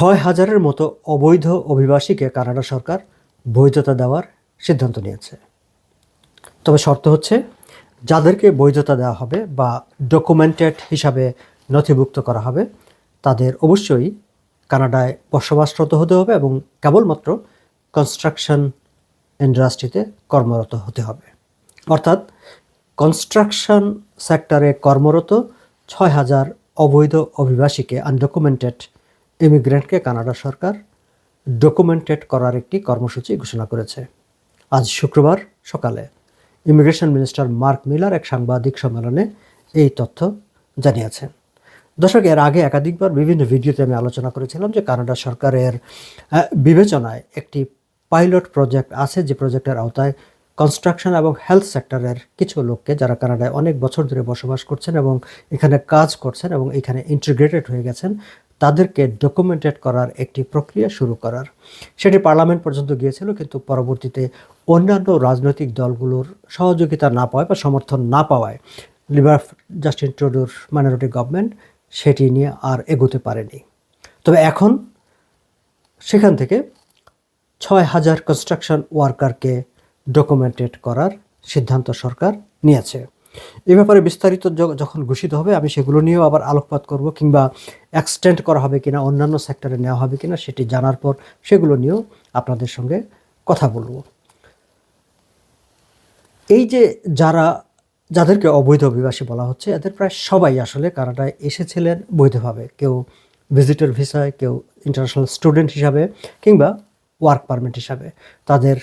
ছয় হাজারের মতো অবৈধ অভিবাসীকে কানাডা সরকার বৈধতা দেওয়ার সিদ্ধান্ত নিয়েছে। তবে শর্ত হচ্ছে, যাদেরকে বৈধতা দেওয়া হবে বা ডকুমেন্টেড হিসাবে নথিভুক্ত করা হবে, তাদের অবশ্যই কানাডায় বসবাসরত হতে হবে এবং কেবলমাত্র কনস্ট্রাকশন ইন্ডাস্ট্রিতে কর্মরত হতে হবে। অর্থাৎ কনস্ট্রাকশন সেক্টরে কর্মরত ছয় হাজার অবৈধ অভিবাসীকে আনডকুমেন্টেড ইমিগ্রেন্টকে কানাডা সরকার ডকুমেন্টেড করার একটি কর্মসূচি ঘোষণা করেছে। আজ শুক্রবার সকালে ইমিগ্রেশন মিনিস্টার মার্ক মিলার এক সাংবাদিক সম্মেলনে এই তথ্য জানিয়েছেন। দর্শক, এর আগে একাধিকবার বিভিন্ন ভিডিওতে আমি আলোচনা করেছিলাম যে কানাডা সরকারের বিবেচনায় একটি পাইলট প্রজেক্ট আছে যে প্রজেক্টের আওতায় কনস্ট্রাকশন এবং হেলথ সেক্টরের কিছু লোককে যারা কানাডায় অনেক বছর ধরে বসবাস করছেন এবং এখানে কাজ করছেন এবং এখানে ইন্টিগ্রেটেড হয়ে গেছেন তাদেরকে ডকুমেন্টেড করার একটি প্রক্রিয়া শুরু করার। সেটি পার্লামেন্ট পর্যন্ত গিয়েছিল, কিন্তু পরবর্তীতে অন্যান্য রাজনৈতিক দলগুলোর সহযোগিতা না পাওয়ায় বা সমর্থন না পাওয়ায় লিবার জাস্টিন ট্রুডোর মাইনরিটি গভর্নমেন্ট সেটি নিয়ে আর এগোতে পারেনি। তবে এখন সেখান থেকে ছয় হাজার কনস্ট্রাকশন ওয়ার্কারকে ডকুমেন্টেড করার সিদ্ধান্ত সরকার নিয়েছে। এ ব্যাপারে বিস্তারিত যখন ঘোষিত হবে, আমি সেগুলো নিয়েও আবার আলোকপাত করব কিংবা এক্সটেন্ড করা হবে কিনা, অন্যান্য সেক্টরে নেওয়া হবে কিনা সেটি জানার পর সেগুলো নিয়েও আপনাদের সঙ্গে কথা বলব। এই যে যারা, যাদেরকে অবৈধ অভিবাসী বলা হচ্ছে, এদের প্রায় সবাই আসলে কানাডায় এসেছিলেন বৈধভাবে। কেউ ভিজিটর ভিসায় কেউ ইন্টারন্যাশনাল স্টুডেন্ট হিসাবে, কিংবা ওয়ার্ক পারমিট হিসাবে। তাদের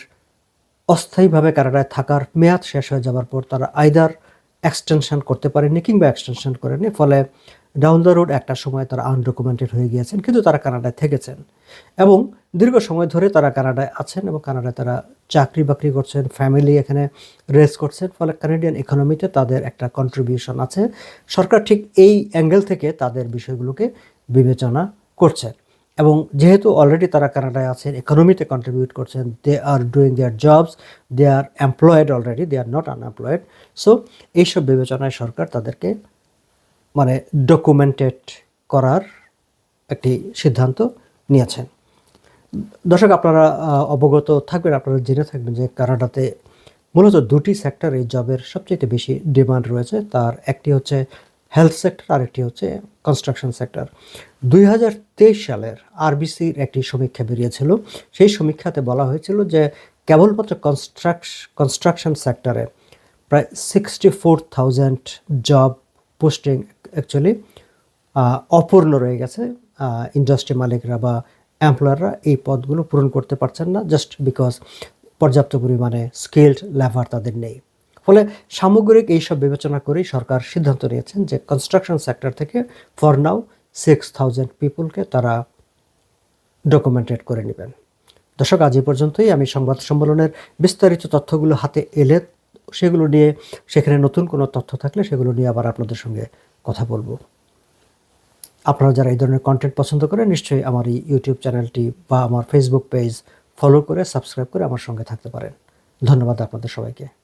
অস্থায়ীভাবে কানাডায় থাকার মেয়াদ শেষ হয়ে যাওয়ার পর তারা আইদার এক্সটেনশন করতে পারেনি কিংবা এক্সটেনশন করেনি ফলে ডাউন দ্য রোড একটা সময় তারা আনডকুমেন্টেড হয়ে গিয়েছেন, কিন্তু তারা কানাডায় থেকেছেন। এবং দীর্ঘ সময় ধরে তারা কানাডায় আছেন এবং কানাডায় তারা চাকরি বাকরি করছেন ফ্যামিলি এখানে রেস করছেন, ফলে কানাডিয়ান ইকোনমিতে তাদের একটা কন্ট্রিবিউশন আছে। সরকার ঠিক এই অ্যাঙ্গেল থেকে তাদের বিষয়গুলোকে বিবেচনা করছেন এবং যেহেতু অলরেডি তারা কানাডায় আছেন ইকোনমিতে কন্ট্রিবিউট করছেন they are doing their jobs they are employed already they are not unemployed so এইসব বিবেচনায় সরকার তাদেরকে মানে ডকুমেন্টেড করার একটি সিদ্ধান্ত নিয়েছেন। দর্শক, আপনারা অবগত থাকবেন, আপনারা জেনে থাকবেন যে কানাডাতে মূলত দুটি সেক্টর জবের সবচেয়ে বেশি ডিমান্ড রয়েছে। তার একটি হচ্ছে হেলথ সেক্টর আর একটি হচ্ছে কনস্ট্রাকশন সেক্টর দুই হাজার তেইশ সালের আরবিসির একটি সমীক্ষা বেরিয়েছিল। সেই সমীক্ষাতে বলা হয়েছিল যে কেবলমাত্র কনস্ট্রাকশ কনস্ট্রাকশন সেক্টরে প্রায় sixty four thousand job posting actually অপূর্ণ রয়ে গেছে। ইন্ডাস্ট্রি মালিকরা বা এমপ্লয়াররা এই পদগুলো পূরণ করতে পারছেন না জাস্ট বিকজ পর্যাপ্ত পরিমাণে স্কিল্ড লেবার তাদের নেই। ফলে সামগ্রিক এইসব বিবেচনা করেই সরকার সিদ্ধান্ত নিয়েছেন যে কনস্ট্রাকশন সেক্টর থেকে ফর নাও সিক্স থাউজেন্ড পিপুলকে তারা ডকুমেন্টেড করে নেবেন। দর্শক, আজ এই পর্যন্তই। আমি সংবাদ সম্মেলনের বিস্তারিত তথ্যগুলো হাতে এলে সেগুলো নিয়ে সেখানে নতুন কোনো তথ্য থাকলে সেগুলো নিয়ে আবার আপনাদের সঙ্গে কথা বলব। আপনারা যারা এই ধরনের কন্টেন্ট পছন্দ করে নিশ্চয়ই আমার এই ইউটিউব চ্যানেলটি বা আমার ফেসবুক পেজ ফলো করে সাবস্ক্রাইব করে আমার সঙ্গে থাকতে পারেন। ধন্যবাদ আপনাদের সবাইকে।